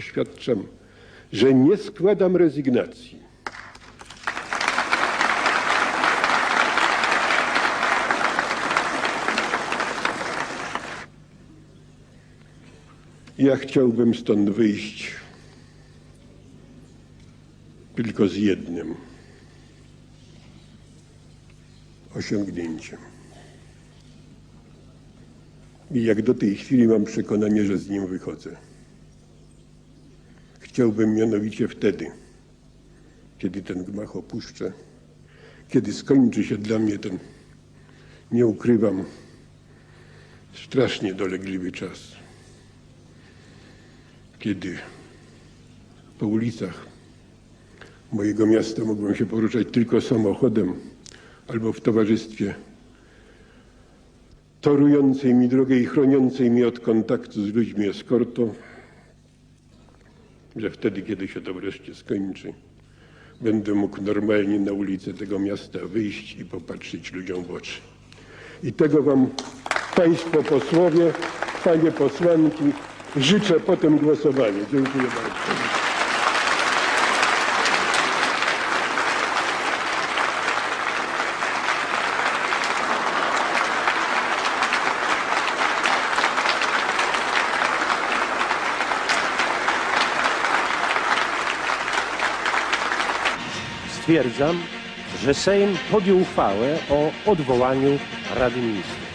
oświadczam, że nie składam rezygnacji. Ja chciałbym stąd wyjść tylko z jednym osiągnięciem. I jak do tej chwili mam przekonanie, że z nim wychodzę. Chciałbym mianowicie wtedy, kiedy ten gmach opuszczę, kiedy skończy się dla mnie ten, nie ukrywam, strasznie dolegliwy czas, kiedy po ulicach mojego miasta mogłem się poruszać tylko samochodem albo w towarzystwie torującej mi drogę i chroniącej mnie od kontaktu z ludźmi eskortu, że wtedy, kiedy się to wreszcie skończy, będę mógł normalnie na ulicę tego miasta wyjść i popatrzeć ludziom w oczy. I tego Wam, Państwo posłowie, Panie posłanki, życzę po tym głosowaniu. Dziękuję bardzo. Stwierdzam, że Sejm podjął uchwałę o odwołaniu Rady Ministrów.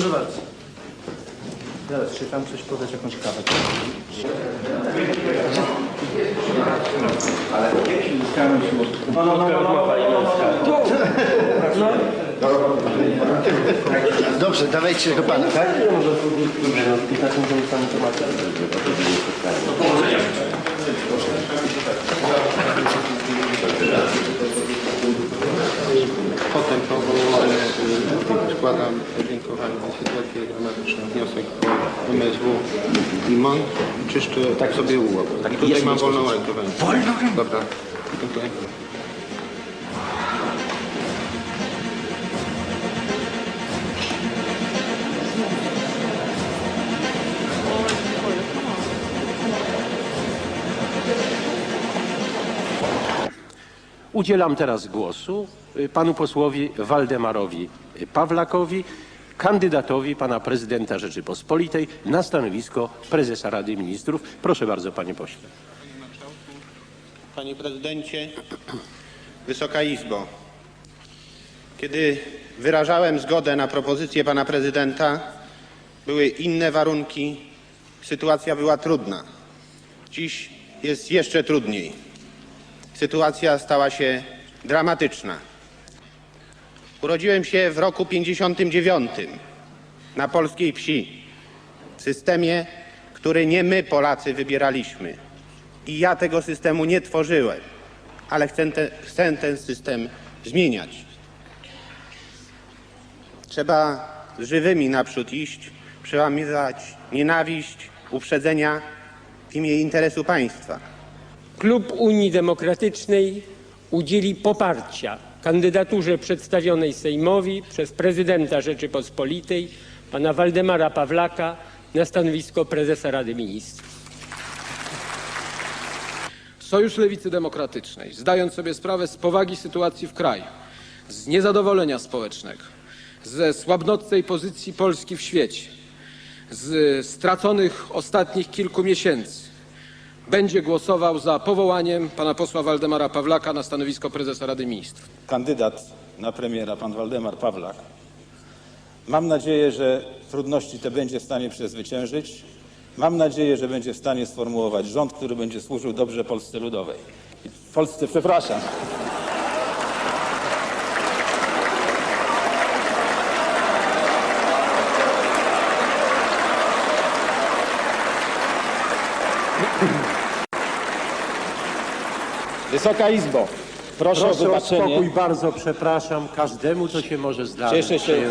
Proszę bardzo. Zaraz, czy tam coś podać, jakąś kawę? Dobrze, dawajcie tego pana, tak? Potem składam podziękowanie za sytuację dramatyczną, wniosek o MSW i MON. Czyszczę tak sobie ułap. I tutaj mam wolną rękę. Wolną rękę? Dobra. Dziękuję. Udzielam teraz głosu y, panu posłowi Waldemarowi Pawlakowi, kandydatowi pana prezydenta Rzeczypospolitej na stanowisko prezesa Rady Ministrów. Proszę bardzo, panie pośle. Panie prezydencie, Wysoka Izbo. Kiedy wyrażałem zgodę na propozycję pana prezydenta, były inne warunki, sytuacja była trudna. Dziś jest jeszcze trudniej. Sytuacja stała się dramatyczna. Urodziłem się w roku 59 na polskiej wsi, w systemie, który nie my Polacy wybieraliśmy. I ja tego systemu nie tworzyłem, ale chcę, te, chcę ten system zmieniać. Trzeba z żywymi naprzód iść, przełamywać nienawiść, uprzedzenia w imię interesu państwa. Klub Unii Demokratycznej udzieli poparcia kandydaturze przedstawionej Sejmowi przez prezydenta Rzeczypospolitej pana Waldemara Pawlaka na stanowisko prezesa Rady Ministrów. Sojusz Lewicy Demokratycznej, zdając sobie sprawę z powagi sytuacji w kraju, z niezadowolenia społecznego, ze słabnącej pozycji Polski w świecie, z straconych ostatnich kilku miesięcy będzie głosował za powołaniem pana posła Waldemara Pawlaka na stanowisko prezesa Rady Ministrów. kandydat na premiera, pan Waldemar Pawlak. Mam nadzieję, że trudności te będzie w stanie przezwyciężyć. Mam nadzieję, że będzie w stanie sformułować rząd, który będzie służył dobrze Polsce Ludowej. Polsce, przepraszam. Wysoka Izbo, proszę, o Proszę o wybaczenie. spokój, bardzo przepraszam. Każdemu to się może zdarzyć. Cieszę się.